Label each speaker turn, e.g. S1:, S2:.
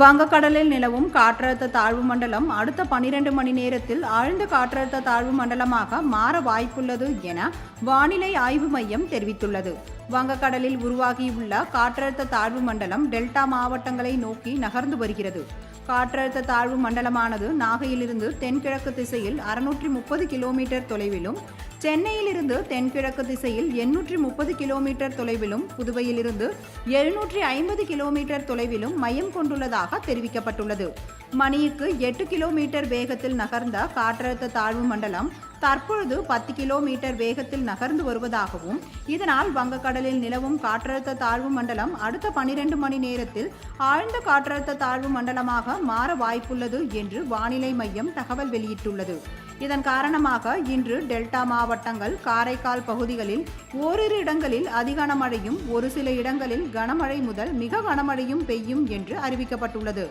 S1: வங்கக்கடலில் நிலவும் காற்றழுத்த தாழ்வு மண்டலம் அடுத்த பனிரெண்டு மணி நேரத்தில் ஆழ்ந்த காற்றழுத்த தாழ்வு மண்டலமாக மாற வாய்ப்புள்ளது என வானிலை ஆய்வு மையம் தெரிவித்துள்ளது. வங்கக்கடலில் உருவாகியுள்ள காற்றழுத்த தாழ்வு மண்டலம் டெல்டா மாவட்டங்களை நோக்கி நகர்ந்து வருகிறது. காற்றழுத்த தாழ்வு மண்டலமானது நாகையிலிருந்து தென்கிழக்கு திசையில் அறுநூற்றி முப்பது கிலோமீட்டர் தொலைவிலும் சென்னையிலிருந்து தென்கிழக்கு திசையில் எண்ணூற்றி முப்பது கிலோமீட்டர் தொலைவிலும் புதுவையிலிருந்து எழுநூற்றி ஐம்பது கிலோமீட்டர் தொலைவிலும் மையம் கொண்டுள்ளதாக தெரிவிக்கப்பட்டுள்ளது. மணிக்கு எட்டு கிலோமீட்டர் வேகத்தில் நகர்ந்த காற்றழுத்த தாழ்வு மண்டலம் தற்பொழுது பத்து கிலோமீட்டர் வேகத்தில் நகர்ந்து வருவதாகவும் இதனால் வங்கக்கடலில் நிலவும் காற்றழுத்த தாழ்வு மண்டலம் அடுத்த பனிரெண்டு மணி நேரத்தில் ஆழ்ந்த காற்றழுத்த தாழ்வு மண்டலமாக மாற வாய்ப்புள்ளது என்று வானிலை மையம் தகவல் வெளியிட்டுள்ளது. இதன் காரணமாக இன்று டெல்டா மாவட்டங்கள் காரைக்கால் பகுதிகளில் ஓரிரு இடங்களில் அதிக கனமழையும் ஒரு சில இடங்களில் கனமழை முதல் மிக கனமழையும் பெய்யும் என்று அறிவிக்கப்பட்டுள்ளது.